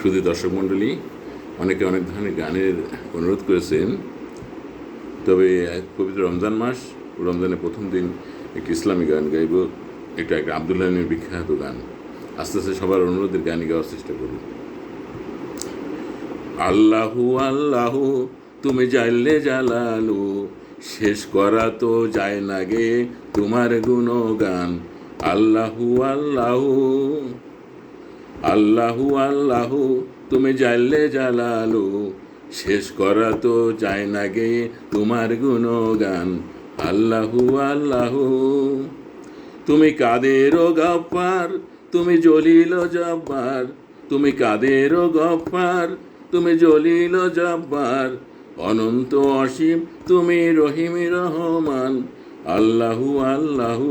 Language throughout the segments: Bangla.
শুধু দর্শক মণ্ডলী, অনেকে অনেক ধরনের গানের অনুরোধ করেছেন। তবে পবিত্র রমজান মাস, রমজানের প্রথম দিন একটি ইসলামী গান গাইব। এটা একটা আবদুল্লাহ বিখ্যাত গান। আস্তে আস্তে সবার অনুরোধের গানই গাওয়ার চেষ্টা করব আল্লাহু আল্লাহু, তুমি জানলে জালালু, শেষ করা তো যায় না গে তোমার গুণগান। আল্লাহু আল্লাহু আল্লাহু আল্লাহু, তুমি জানলে জালালু। শেষ করা তো যায় না গে তোমার গুণগান। আল্লাহু আল্লাহু, তুমি কাদেরও গপ্পার তুমি জলিল জব্বার। তুমি কাদেরও গপ্পার তুমি জলিল জব্বার। অনন্ত অসীম, তুমি রহিম রহমান। আল্লাহু আল্লাহু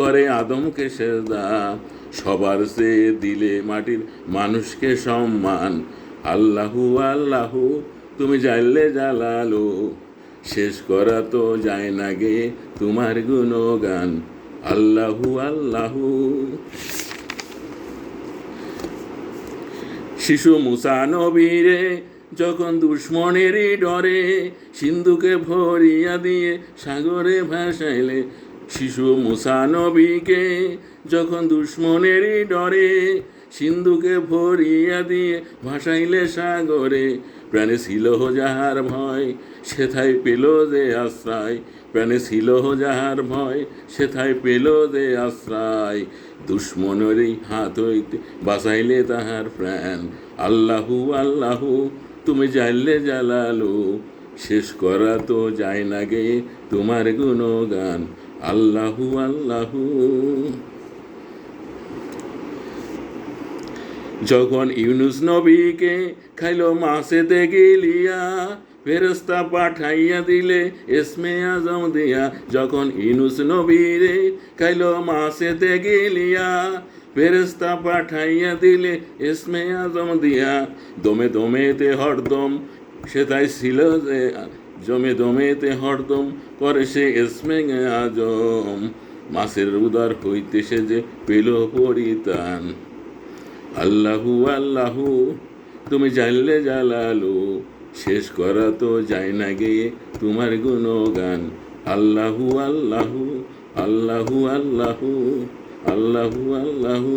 করে আদমকে সেজদা। সবার সে দিলে মাটির মানুষকে সম্মান। আল্লাহু আল্লাহু, তুমি জানলে জালালো। শেষ করা তো যায় না গে তোমার গুণগান। আল্লাহু আল্লাহু। শিশু মুসা নবীরে যখন দুশ্মনেরই ডরে সিন্ধুকে ভরিয়া দিয়ে সাগরে ভাসাইলে শিশু মুসা নবীকে যখন দুশ্মনেরই ডরে সিন্ধুকে ভরিয়া দিয়ে ভাসাইলে সাগরে, প্রাণে ছিল যাহার ভয়, সেথায় পেল যে আশ্রয়। প্রাণে ছিল যাহার ভয়, সেথায় পেল যে আশ্রয়। দুশ্মনেরই হাত হইতে বাঁচাইলে তাহার প্রাণ। আল্লাহু আল্লাহু, তুমি জানলে জালালু, শেষ করা তো যায় না গে তোমার গুণগান। আল্লাহু আল্লাহু। যখন ইউনুস নবীকে খাইল মাসেতে গেলিয়া ফেরস্তা পাঠাইয়া দিলে এসমে আজম দিয়া, যখন ইনুস নবীরে খাইল মাসেতে গেলিয়া ফেরস্তা পাঠাইয়া দিলে এসমে আজম দিয়া। দমে দমেতে হরদম, সেটাই ছিল যে জমে দমেতে হরদম করে সে এসমে আজম। মাসের উদার হইতে সে যে পেল পরিতান আল্লাহু আল্লাহু, তুমি জানলে জালালু, শেষ করা তো যায় না গে তোমার গুণগান। আল্লাহু আল্লাহু আল্লাহু আল্লাহু আল্লাহু আল্লাহু।